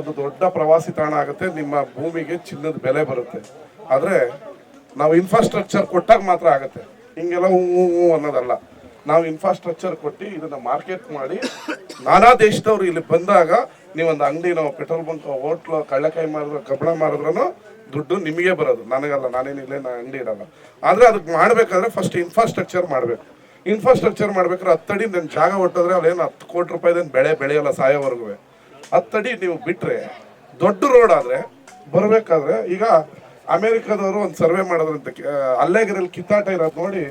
ಒಂದು ದೊಡ್ಡ ಪ್ರವಾಸಿ ತಾಣ ಆಗುತ್ತೆ, ನಿಮ್ಮ ಭೂಮಿಗೆ ಚಿನ್ನದ ಬೆಲೆ ಬರುತ್ತೆ. ಆದರೆ ನಾವು ಇನ್ಫ್ರಾಸ್ಟ್ರಕ್ಚರ್ ಕೊಟ್ಟಾಗ ಮಾತ್ರ ಆಗುತ್ತೆ. ಹಿಂಗೆಲ್ಲ ಹೂ ಅನ್ನೋದಲ್ಲ. ನಾವು ಇನ್ಫ್ರಾಸ್ಟ್ರಕ್ಚರ್ ಕೊಟ್ಟು ಇದನ್ನು ಮಾರ್ಕೆಟ್ ಮಾಡಿ, ನಾನಾ ದೇಶದವ್ರು ಇಲ್ಲಿ ಬಂದಾಗ ನೀವೊಂದು ನಾವು ಪೆಟ್ರೋಲ್ ಬಂಕ್, ಹೋಟ್ಲು, ಕಳ್ಳೆಕಾಯಿ ಮಾರಿದ್ರು, ಕಬ್ಬಣ ಮಾರಿದ್ರು ದುಡ್ಡು ನಿಮಗೆ ಬರೋದು. ನನಗಲ್ಲ ನಾನೇನಿಲ್ಲ ನಾ ಅಂಗಡಿ ಇರಲ್ಲ. ಆದರೆ ಅದಕ್ಕೆ ಮಾಡಬೇಕಾದ್ರೆ ಫಸ್ಟ್ ಇನ್ಫ್ರಾಸ್ಟ್ರಕ್ಚರ್ ಮಾಡಬೇಕು. ಇನ್ಫ್ರಾಸ್ಟ್ರಕ್ಚರ್ ಮಾಡ್ಬೇಕಾದ್ರೆ ಹತ್ತಡಿ ನನ್ನ ಜಾಗ ಹೊಟ್ಟೋದ್ರೆ ಅಲ್ಲೇನು ಹತ್ತು ಕೋಟಿ ರೂಪಾಯಿದೇನು ಬೆಳೆ ಬೆಳೆಯಲ್ಲ ಸಾಯೋವರೆಗೂ. ಹತ್ತಡಿ ನೀವು ಬಿಟ್ರೆ, ದೊಡ್ಡ ರೋಡ್ ಆದ್ರೆ ಬರಬೇಕಾದ್ರೆ ಈಗ ಅಮೆರಿಕದವರು ಒಂದು ಸರ್ವೆ ಮಾಡೋದ್ರಂತೆ ಅಲ್ಲೇಗರಲ್ಲಿ ಕಿತ್ತಾಟ ಇರೋದು ನೋಡಿ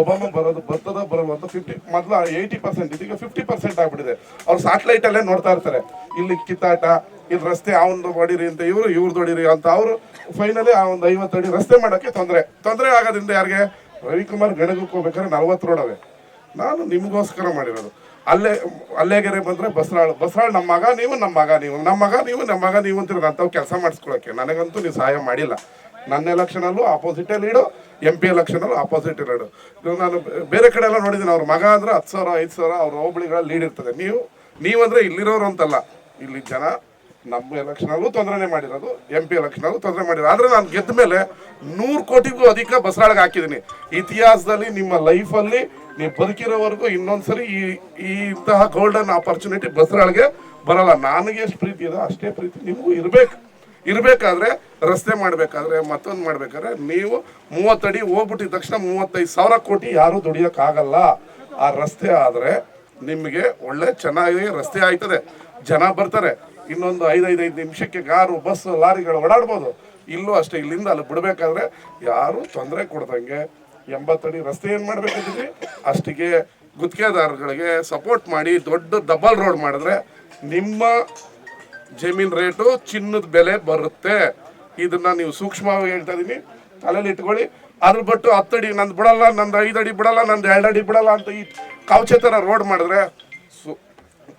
ಒಬಾಮ ಬರೋದು, ಬರ್ತದ ಬರಲ್ಲ ಅಂತ ಫಿಫ್ಟಿ ಮೊದಲು ಏಯ್ಟಿ ಪರ್ಸೆಂಟ್ ಇದೀಗ ಫಿಫ್ಟಿ ಪರ್ಸೆಂಟ್ ಆಗ್ಬಿಟ್ಟಿದೆ. ಅವ್ರು ಸ್ಯಾಟಲೈಟ್ ಅಲ್ಲೇ ನೋಡ್ತಾ ಇರ್ತಾರೆ, ಇಲ್ಲಿ ಕಿತ್ತಾಟ ಇಲ್ಲಿ ರಸ್ತೆ ಅವನು ಹೊಡಿರಿ ಅಂತ, ಇವರು ಇವ್ರದ್ದು ಹೊಡಿರಿ ಅಂತ, ಅವರು ಫೈನಲಿ ಆ ಒಂದು ಐವತ್ತು ಅಡಿ ರಸ್ತೆ ಮಾಡೋಕ್ಕೆ ತೊಂದರೆ ತೊಂದರೆ ಆಗೋದ್ರಿಂದ ಯಾರಿಗೆ? ರವಿಕುಮಾರ್ ಗಣಗಕ್ಕೆ ಹೋಗ್ಬೇಕಾದ್ರೆ ನಲ್ವತ್ತು ರೋಡ್ ನಾನು ನಿಮಗೋಸ್ಕರ ಮಾಡಿರೋದು. ಅಲ್ಲೇ, ಅಲ್ಲೇಗೆರೆ ಬಂದ್ರೆ ಬಸರಾಳು ಬಸರಾಳು ನಮ್ಮ ಮಗ, ನೀವು ನಮ್ಮ ಮಗ, ನೀವು ನಮ್ಮ ಮಗ, ನೀವು ನಮ್ಮ ಮಗ, ನೀವು ಅಂತೀರ ಅಂಥವು ಕೆಲಸ ಮಾಡಿಸ್ಕೊಳಕ್ಕೆ ನನಗಂತೂ ನೀವು ಸಹಾಯ ಮಾಡಿಲ್ಲ. ನನ್ನ ಎಲೆಕ್ಷನಲ್ಲೂ ಆಪೋಸಿಟೇ ಲೀಡು ಎಂ ಪಿ ಎಲೆಕ್ಷನಲ್ಲೂ ಆಪೋಸಿಟ್ ಲೀಡು ನಾನು ಬೇರೆ ಕಡೆ ಎಲ್ಲ ನೋಡಿದ್ದೀನಿ, ಅವ್ರ ಮಗ ಅಂದ್ರೆ ಹತ್ತು ಸಾವಿರ, ಐದು ಸಾವಿರ ಅವ್ರ ಹೋಬಳಿಗಳ ಲೀಡ್ ಇರ್ತದೆ. ನೀವು, ನೀವಂದ್ರೆ ಇಲ್ಲಿರೋರು ಅಂತಲ್ಲ. ಇಲ್ಲಿ ಜನ ನಮ್ಮ ಎಲೆಕ್ಷನಲ್ಲೂ ತೊಂದರೆನೇ ಮಾಡಿರೋದು ಎಂ ಪಿ ಎಲೆಕ್ಷನಲ್ಲೂ ತೊಂದರೆ ಮಾಡಿರೋದು. ಆದ್ರೆ ನಾನು ಗೆದ್ದ ಮೇಲೆ ನೂರು ಕೋಟಿಗೂ ಅಧಿಕ ಬಸರಾಳಿಗೆ ಹಾಕಿದ್ದೀನಿ. ಇತಿಹಾಸದಲ್ಲಿ, ನಿಮ್ಮ ಲೈಫಲ್ಲಿ ನೀವು ಬದುಕಿರೋವರೆಗೂ ಇನ್ನೊಂದ್ಸರಿ ಈ ಈ ಇಂತಹ ಗೋಲ್ಡನ್ ಆಪರ್ಚುನಿಟಿ ಬಸರಾಳಿಗೆ ಬರಲ್ಲ. ನನಗೆ ಎಷ್ಟು ಪ್ರೀತಿ ಇದೆ, ಅಷ್ಟೇ ಪ್ರೀತಿ ನಿಮಗೂ ಇರಬೇಕು. ಇರಬೇಕಾದ್ರೆ ರಸ್ತೆ ಮಾಡಬೇಕಾದ್ರೆ, ಮತ್ತೊಂದು ಮಾಡಬೇಕಾದ್ರೆ ನೀವು ಮೂವತ್ತಡಿ ಹೋಗ್ಬಿಟ್ಟಿದ ತಕ್ಷಣ ಮೂವತ್ತೈದು ಸಾವಿರ ಕೋಟಿ ಯಾರೂ ದುಡಿಯೋಕ್ಕಾಗಲ್ಲ. ಆ ರಸ್ತೆ ಆದರೆ ನಿಮಗೆ ಒಳ್ಳೆ ಚೆನ್ನಾಗಿ ರಸ್ತೆ ಆಯ್ತದೆ. ಜನ ಬರ್ತಾರೆ. ಇನ್ನೊಂದು ಐದೈದೈದು ನಿಮಿಷಕ್ಕೆ ಕಾರು ಬಸ್ ಲಾರಿಗಳು ಓಡಾಡ್ಬೋದು. ಇಲ್ಲೂ ಅಷ್ಟೇ ಇಲ್ಲಿಂದ ಅಲ್ಲಿ ಬಿಡಬೇಕಾದ್ರೆ ಯಾರೂ ತೊಂದರೆ ಕೊಡ್ದಂಗೆ ಎಂಬತ್ತಡಿ ರಸ್ತೆ ಏನು ಮಾಡ್ಬೇಕಂತಿದ್ವಿ ಅಷ್ಟಿಗೆ ಗುತ್ತಿಗೆದಾರಗಳಿಗೆ ಸಪೋರ್ಟ್ ಮಾಡಿ ದೊಡ್ಡ ಡಬಲ್ ರೋಡ್ ಮಾಡಿದ್ರೆ ನಿಮ್ಮ ಜಮೀನ್ ರೇಟು ಚಿನ್ನದ ಬೆಲೆ ಬರುತ್ತೆ. ಇದನ್ನ ನೀವು ಸೂಕ್ಷ್ಮವಾಗಿ ಹೇಳ್ತಾ ಇದೀನಿ. ತಲೆಯಲ್ಲಿ ಇಟ್ಕೊಳ್ಳಿ. ಅದ್ರ ಬಿಟ್ಟು ಹತ್ತಡಿ ನಂದು ಬಿಡಲ್ಲ, ನಂದು ಐದು ಅಡಿ ಬಿಡಲ್ಲ, ನಂದು ಎರಡು ಅಡಿ ಬಿಡಲ್ಲ ಅಂತ ಈ ಕೌಚೆ ಥರ ರೋಡ್ ಮಾಡಿದ್ರೆ ಸು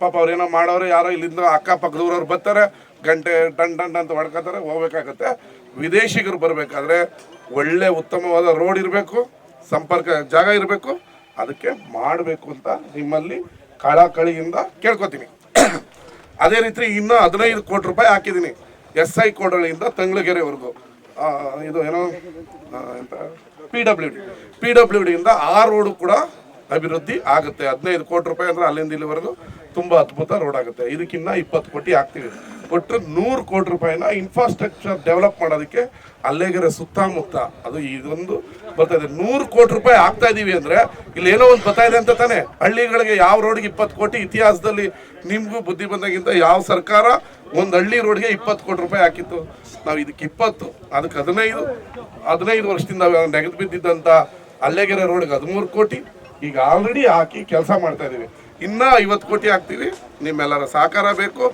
ಪಾಪ ಅವ್ರೇನೋ ಮಾಡೋರು, ಯಾರೋ ಇಲ್ಲಿಂದ ಅಕ್ಕಪಕ್ಕದವ್ರವ್ರು ಬರ್ತಾರೆ. ಗಂಟೆ ಟನ್ ಟನ್ ಅಂತ ಹೊಡ್ಕೋತಾರೆ ಹೋಗ್ಬೇಕಾಗತ್ತೆ. ವಿದೇಶಿಗರು ಬರಬೇಕಾದ್ರೆ ಒಳ್ಳೆ ಉತ್ತಮವಾದ ರೋಡ್ ಇರಬೇಕು, ಸಂಪರ್ಕ ಜಾಗ ಇರಬೇಕು, ಅದಕ್ಕೆ ಮಾಡಬೇಕು ಅಂತ ನಿಮ್ಮಲ್ಲಿ ಕಳಕಳಿಯಿಂದ ಕೇಳ್ಕೊತೀನಿ. ಅದೇ ರೀತಿ ಇನ್ನೂ ಹದಿನೈದು ಕೋಟಿ ರೂಪಾಯಿ ಹಾಕಿದ್ದೀನಿ, ಎಸ್ ಐ ಕೋಡಳಿಯಿಂದ ತಂಗ್ಳಗೆರೆವರೆಗೂ. ಇದು ಏನೋ ಎಂತ? P W D. P W ಡಿಯಿಂದ ಆ ರೋಡು ಕೂಡ ಅಭಿವೃದ್ಧಿ ಆಗುತ್ತೆ. ಹದಿನೈದು ಕೋಟಿ ರೂಪಾಯಿ ಅಂದರೆ ಅಲ್ಲಿಂದ ಇಲ್ಲಿವರೆಗೂ ತುಂಬ ಅದ್ಭುತ ರೋಡ್ ಆಗುತ್ತೆ. ಇದಕ್ಕಿನ್ನ ಇಪ್ಪತ್ತು ಕೋಟಿ ಹಾಕ್ತೀವಿ. ಒಟ್ಟು ನೂರು ಕೋಟಿ ರೂಪಾಯಿನ ಇನ್ಫ್ರಾಸ್ಟ್ರಕ್ಚರ್ ಡೆವಲಪ್ ಮಾಡೋದಕ್ಕೆ ಅಲ್ಲೇಗೆರೆ ಸುತ್ತಮುತ್ತ, ಅದು ಇದೊಂದು ಬರ್ತಾ ಇದೆ. ನೂರು ಕೋಟಿ ರೂಪಾಯಿ ಆಗ್ತಾ ಇದ್ದೀವಿ ಅಂದರೆ ಇಲ್ಲಿ ಏನೋ ಒಂದು ಬರ್ತಾ ಇದೆ ಅಂತ ತಾನೆ. ಹಳ್ಳಿಗಳಿಗೆ ಯಾವ ರೋಡ್ಗೆ ಇಪ್ಪತ್ತು ಕೋಟಿ ಇತಿಹಾಸದಲ್ಲಿ ನಿಮಗೂ ಬುದ್ಧಿ ಬಂದಾಗಿಂತ ಯಾವ ಸರ್ಕಾರ ಒಂದು ಹಳ್ಳಿ ರೋಡ್ಗೆ ಇಪ್ಪತ್ತು ಕೋಟಿ ರೂಪಾಯಿ ಹಾಕಿತ್ತು? ನಾವು ಇದಕ್ಕೆ ಇಪ್ಪತ್ತು, ಅದಕ್ಕೆ ಹದಿನೈದು ಹದಿನೈದು ವರ್ಷದಿಂದ ನೆಗೆದು ಬಿದ್ದಿದ್ದಂಥ ಅಲ್ಲೇಗೆರೆ ರೋಡ್ಗೆ ಹದಿಮೂರು ಕೋಟಿ. ಈಗ ಆಲ್ರೆಡಿ ಹಾಕಿ ಕೆಲಸ ಮಾಡ್ತಾ ಇದ್ದೀವಿ ಇನ್ನೂ ಐವತ್ತು ಕೋಟಿ ಹಾಕ್ತೀವಿ. ನಿಮ್ಮೆಲ್ಲರ ಸಹಕಾರ ಬೇಕು.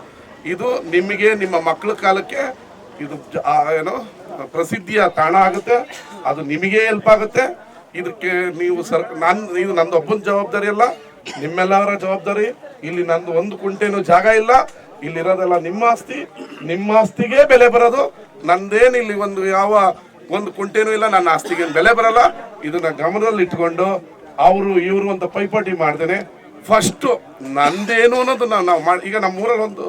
ಇದು ನಿಮಗೆ ನಿಮ್ಮ ಮಕ್ಕಳ ಕಾಲಕ್ಕೆ ಇದು ಏನು, ಪ್ರಸಿದ್ಧಿಯ ತಾಣ ಆಗುತ್ತೆ. ಅದು ನಿಮಗೆ ಹೆಲ್ಪ್ ಆಗುತ್ತೆ. ಇದಕ್ಕೆ ನೀವು ಸರ್, ನಾನು ನೀವು ನಂದು ಒಬ್ಬನ ಜವಾಬ್ದಾರಿ ಅಲ್ಲ, ನಿಮ್ಮೆಲ್ಲರ ಜವಾಬ್ದಾರಿ. ಇಲ್ಲಿ ನಂದು ಒಂದು ಕುಂಟೆನೂ ಜಾಗ ಇಲ್ಲ. ಇಲ್ಲಿರೋದೆಲ್ಲ ನಿಮ್ಮ ಆಸ್ತಿ. ನಿಮ್ಮ ಆಸ್ತಿಗೆ ಬೆಲೆ ಬರೋದು. ನಂದೇನು ಇಲ್ಲಿ ಒಂದು ಯಾವ ಒಂದು ಕುಂಟೆನೂ ಇಲ್ಲ, ನನ್ನ ಆಸ್ತಿಗೆ ಬೆಲೆ ಬರಲ್ಲ. ಇದನ್ನ ಗಮನದಲ್ಲಿ ಇಟ್ಕೊಂಡು ಅವರು, ಇವರು ಅಂತ ಪೈಪೋಟಿ ಮಾಡ್ದೇನೆ. ಫಸ್ಟು ನಂದೇನು ಅನ್ನೋದನ್ನ ನಾವು ಮಾಡಿ, ಈಗ ನಮ್ಮ ಊರಲ್ಲಿ ಒಂದು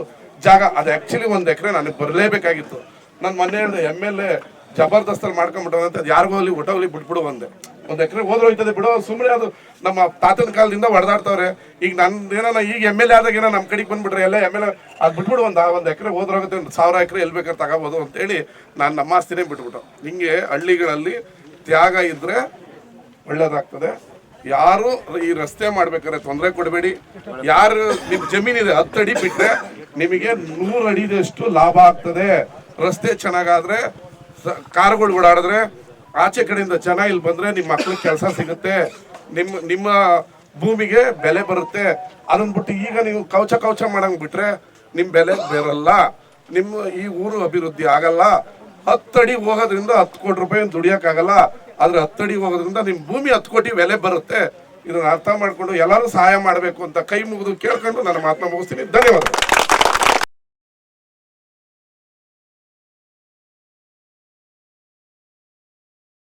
ಜಾಗ, ಅದು ಆ್ಯಕ್ಚುಲಿ ಒಂದು ಎಕರೆ ನನಗೆ ಬರಲೇಬೇಕಾಗಿತ್ತು. ನಾನು ಮೊನ್ನೆ ಹೇಳಿದೆ ಎಂ ಎಲ್ ಎ ಜಬರ್ದಸ್ತಲ್ಲಿ ಮಾಡ್ಕೊಂಬಿಟ್ಟು ಅಂತ, ಅದು ಯಾರಿಗೂ ಅಲ್ಲಿ ಒಟ್ಟೋಗ್ಲಿ ಬಿಟ್ಬಿಡು ಒಂದೆ ಒಂದು ಎಕರೆ ಹೋದ್ರೆ ಹೋಯ್ತದೆ ಬಿಡು ಸುಮ್ಮನೆ ಅದು ನಮ್ಮ ತಾತನ ಕಾಲದಿಂದ ಹೊಡೆದಾಡ್ತವ್ರೆ. ಈಗ ನನ್ನ ಏನೋ ಈಗ ಎಂ ಎಲ್ ಎ ಆದಾಗ ಏನೋ ನಮ್ಮ ಕಡೆಗೆ ಬಂದ್ಬಿಟ್ರೆ, ಎಲ್ಲ ಎಂ ಎಲ್ ಎ ಅದು ಬಿಟ್ಬಿಡು, ಒಂದು ಒಂದು ಎಕರೆ ಹೋದ್ರೋಗುತ್ತೆ ಒಂದು ಸಾವಿರ ಎಕರೆ ಎಲ್ಲಿ ಬೇಕಾದ್ರೆ ತಗೋಬೋದು ಅಂತೇಳಿ ನಾನು ನಮ್ಮ ಆಸ್ತಿನೇ ಬಿಟ್ಬಿಟ್ಟು. ಹಿಂಗೆ ಹಳ್ಳಿಗಳಲ್ಲಿ ತ್ಯಾಗ ಇದ್ರೆ ಒಳ್ಳೇದಾಗ್ತದೆ. ಯಾರು ಈ ರಸ್ತೆ ಮಾಡ್ಬೇಕಾದ್ರೆ ತೊಂದರೆ ಕೊಡಬೇಡಿ. ಯಾರು ನಿಮ್ಮ ಜಮೀನಿದೆ ಹತ್ತಡಿ ಬಿಟ್ರೆ ನಿಮಗೆ ನೂರು ಅಡಿದಷ್ಟು ಲಾಭ ಆಗ್ತದೆ. ರಸ್ತೆ ಚೆನ್ನಾಗಾದ್ರೆ ಕಾರುಗಳು ಓಡಾಡಿದ್ರೆ, ಆಚೆ ಕಡೆಯಿಂದ ಜನ ಇಲ್ಲಿ ಬಂದ್ರೆ ನಿಮ್ಮ ಮಕ್ಳಿಗೆ ಕೆಲಸ ಸಿಗುತ್ತೆ. ನಿಮ್ಮ ನಿಮ್ಮ ಭೂಮಿಗೆ ಬೆಲೆ ಬರುತ್ತೆ. ಅದನ್ನ ಬಿಟ್ಟು ಈಗ ನೀವು ಕೌಚ ಕೌಚ ಮಾಡಂಗ್ ಬಿಟ್ರೆ ನಿಮ್ಮ ಬೆಲೆ ಬೇರಲ್ಲ. ನಿಮ್ಮ ಈ ಊರು ಅಭಿವೃದ್ಧಿ ಆಗಲ್ಲ. ಹತ್ತಡಿ ಹೋಗೋದ್ರಿಂದ ಹತ್ತು ಕೋಟಿ ರೂಪಾಯಿ ದುಡಿಯೋಕ್ಕಾಗಲ್ಲ ಆದ್ರೆ ಹತ್ತಡಿ ಹೋಗೋದ್ರಿಂದ ನಿಮ್ಮ ಭೂಮಿ ಹತ್ತು ಕೋಟಿ ಬೆಲೆ ಬರುತ್ತೆ. ಇದನ್ನು ಅರ್ಥ ಮಾಡ್ಕೊಂಡು ಎಲ್ಲರೂ ಸಹಾಯ ಮಾಡಬೇಕು ಅಂತ ಕೈ ಮುಗಿದು ಕೇಳ್ಕೊಂಡು ನನ್ನ ಮಾತನ್ನ ಮುಗಿಸ್ತೀನಿ. ಧನ್ಯವಾದ